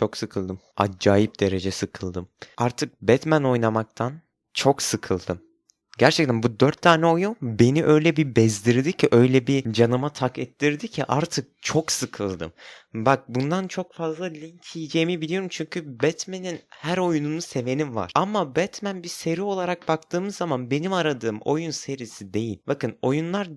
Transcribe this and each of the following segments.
çok sıkıldım. Acayip derece sıkıldım. Artık Batman oynamaktan çok sıkıldım. Gerçekten bu dört tane oyun beni öyle bir bezdirdi ki öyle bir canıma tak ettirdi ki artık çok sıkıldım. Bak bundan çok fazla link yiyeceğimi biliyorum çünkü Batman'in her oyununu sevenim var. Ama Batman bir seri olarak baktığımız zaman benim aradığım oyun serisi değil. Bakın oyunlar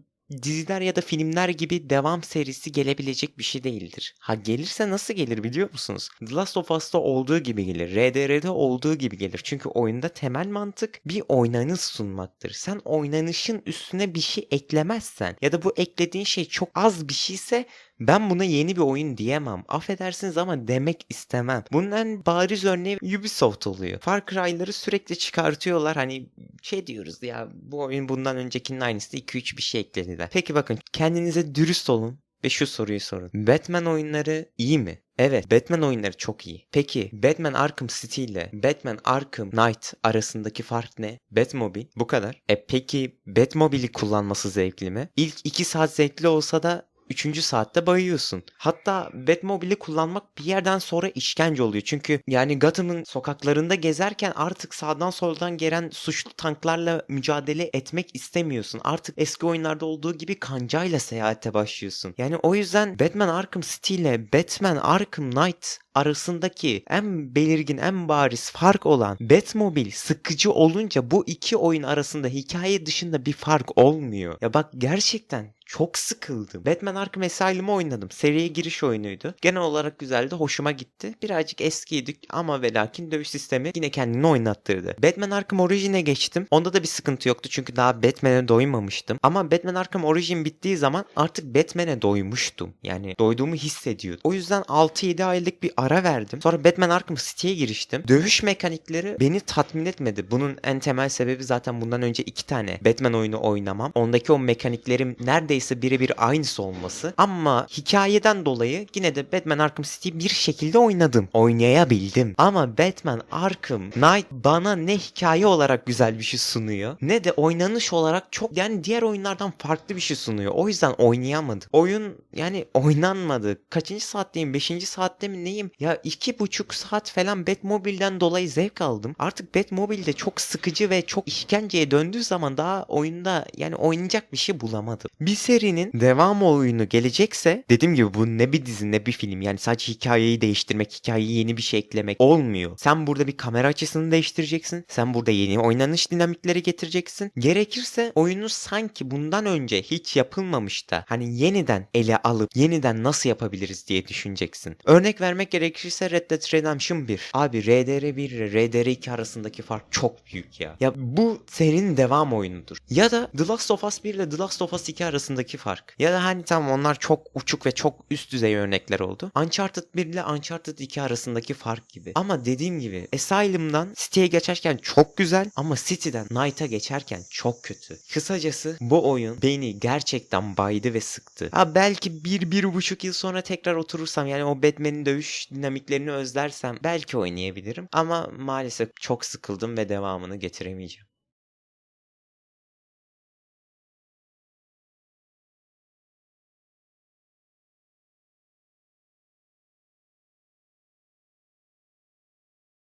diziler ya da filmler gibi devam serisi gelebilecek bir şey değildir. Ha gelirse nasıl gelir biliyor musunuz? The Last of Us'ta olduğu gibi gelir. RDR'de olduğu gibi gelir. Çünkü oyunda temel mantık bir oynanış sunmaktır. Sen oynanışın üstüne bir şey eklemezsen ya da bu eklediğin şey çok az bir şeyse ben buna yeni bir oyun diyemem. Affedersiniz ama demek istemem. Bunun en bariz örneği Ubisoft oluyor. Far Cry'ları sürekli çıkartıyorlar. Hani şey diyoruz ya bu oyun bundan öncekinin aynısı 2-3 bir şey eklediler. Peki bakın kendinize dürüst olun ve şu soruyu sorun. Batman oyunları iyi mi? Evet, Batman oyunları çok iyi. Peki Batman Arkham City ile Batman Arkham Knight arasındaki fark ne? Batmobile bu kadar. E peki Batmobile'i kullanması zevkli mi? İlk 2 saat zevkli olsa da Üçüncü saatte bayıyorsun. Hatta Batmobile'i kullanmak bir yerden sonra işkence oluyor. Çünkü yani Gotham'ın sokaklarında gezerken artık sağdan soldan gelen suçlu tanklarla mücadele etmek istemiyorsun. Artık eski oyunlarda olduğu gibi kancayla seyahate başlıyorsun. Yani o yüzden Batman Arkham City ile Batman Arkham Knight arasındaki en belirgin, en bariz fark olan Batmobile sıkıcı olunca bu iki oyun arasında hikaye dışında bir fark olmuyor. Ya bak gerçekten çok sıkıldım. Batman Arkham Asylum'u oynadım. Seriye giriş oyunuydu. Genel olarak güzeldi. Hoşuma gitti. Birazcık eskiydi ama ve lakin dövüş sistemi yine kendini oynattırdı. Batman Arkham Origin'e geçtim. Onda da bir sıkıntı yoktu çünkü daha Batman'e doymamıştım. Ama Batman Arkham Origin bittiği zaman artık Batman'e doymuştum. Yani doyduğumu hissediyordum. O yüzden 6-7 aylık bir ara verdim. Sonra Batman Arkham City'ye giriştim. Dövüş mekanikleri beni tatmin etmedi. Bunun en temel sebebi zaten bundan önce iki tane Batman oyunu oynamam. Ondaki o mekaniklerim neredeyse birebir aynısı olması. Ama hikayeden dolayı yine de Batman Arkham City'yi bir şekilde oynadım. Oynayabildim. Ama Batman Arkham Knight bana ne hikaye olarak güzel bir şey sunuyor ne de oynanış olarak çok yani diğer oyunlardan farklı bir şey sunuyor. O yüzden oynayamadım. Oyun yani oynanmadı. Kaçıncı saatteyim? Beşinci saatte mi neyim? Ya iki buçuk saat falan Batmobile'den dolayı zevk aldım. Artık Batmobile'de çok sıkıcı ve çok işkenceye döndüğü zaman daha oyunda yani oynayacak bir şey bulamadım. Bir serinin devam oyunu gelecekse dediğim gibi bu ne bir dizi ne bir film. Yani sadece hikayeyi değiştirmek, hikayeyi yeni bir şey eklemek olmuyor. Sen burada bir kamera açısını değiştireceksin. Sen burada yeni oynanış dinamikleri getireceksin. Gerekirse oyunu sanki bundan önce hiç yapılmamış da hani yeniden ele alıp yeniden nasıl yapabiliriz diye düşüneceksin. Örnek vermek gerekirse Red Dead Redemption 1. Abi RDR 1 ile RDR 2 arasındaki fark çok büyük ya. Ya bu serinin devam oyunudur. Ya da The Last of Us 1 ile The Last of Us 2 arasındaki fark. Ya da hani tamam onlar çok uçuk ve çok üst düzey örnekler oldu. Uncharted 1 ile Uncharted 2 arasındaki fark gibi. Ama dediğim gibi Asylum'dan City'ye geçerken çok güzel ama City'den Knight'a geçerken çok kötü. Kısacası bu oyun beni gerçekten baydı ve sıktı. Ha belki bir, bir buçuk yıl sonra tekrar oturursam yani o Batman'in dövüş dinamiklerini özlersem belki oynayabilirim. Ama maalesef çok sıkıldım ve devamını getiremeyeceğim.